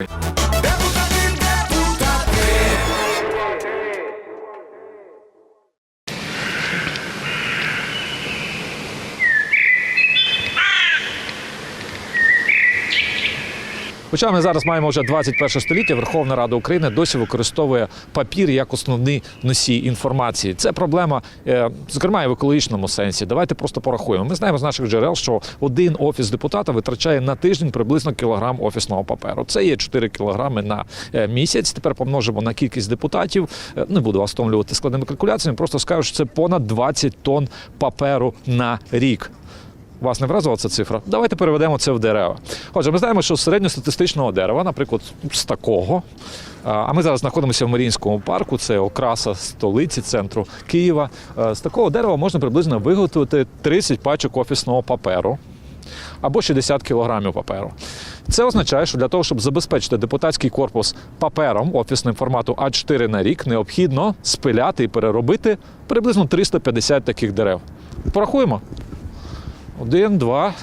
Thank Хоча ми зараз маємо вже 21 століття, Верховна Рада України досі використовує папір як основний носій інформації. Це проблема, е, зокрема, і в екологічному сенсі. Давайте просто порахуємо. Ми знаємо з наших джерел, що один офіс депутата витрачає на тиждень приблизно кілограм офісного паперу. Це є 4 кілограми на е, місяць. Тепер помножимо на кількість депутатів. Е, Не буду вас втомлювати складними калькуляціями. Просто скажу, що це понад 20 тонн паперу на рік. Вас не вразила ця цифра? Давайте переведемо це в дерева. Отже, ми знаємо, що з середньостатистичного дерева, наприклад, з такого. а, ми зараз знаходимося в Маріїнському парку, це окраса столиці центру Києва. Е, З такого дерева можна приблизно виготовити 30 пачок офісного паперу або 60 кілограмів паперу. Це означає, що для того, щоб забезпечити депутатський корпус папером офісним формату А4 на рік, необхідно спиляти і переробити приблизно 350 таких дерев. Порахуємо. Один, два,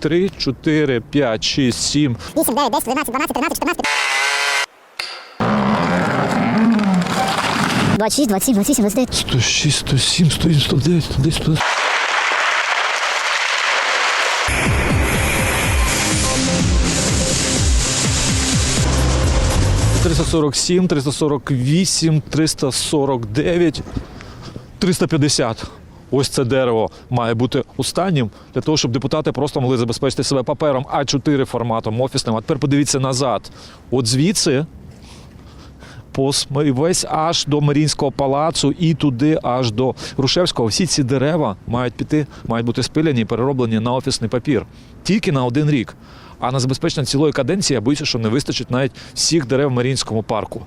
три, чотири, п'ять, шість, сім. 8, 9, 10, 11, 12, 13, 14, 26, 27, 28, 29. 106, 107, 108, 109, 110, 110. Триста сорок сім, триста сорок вісім, триста сорок дев'ять, триста п'ятдесят. Ось це дерево має бути останнім для того, щоб депутати просто могли забезпечити себе папером А4 форматом офісним. А тепер подивіться назад. От звідси весь аж до Марінського палацу і туди аж до Грушевського. Всі ці дерева мають піти, мають бути спиляні і перероблені на офісний папір тільки на один рік. А на забезпечення цілої каденції я боюся, що не вистачить навіть всіх дерев в Марінському парку.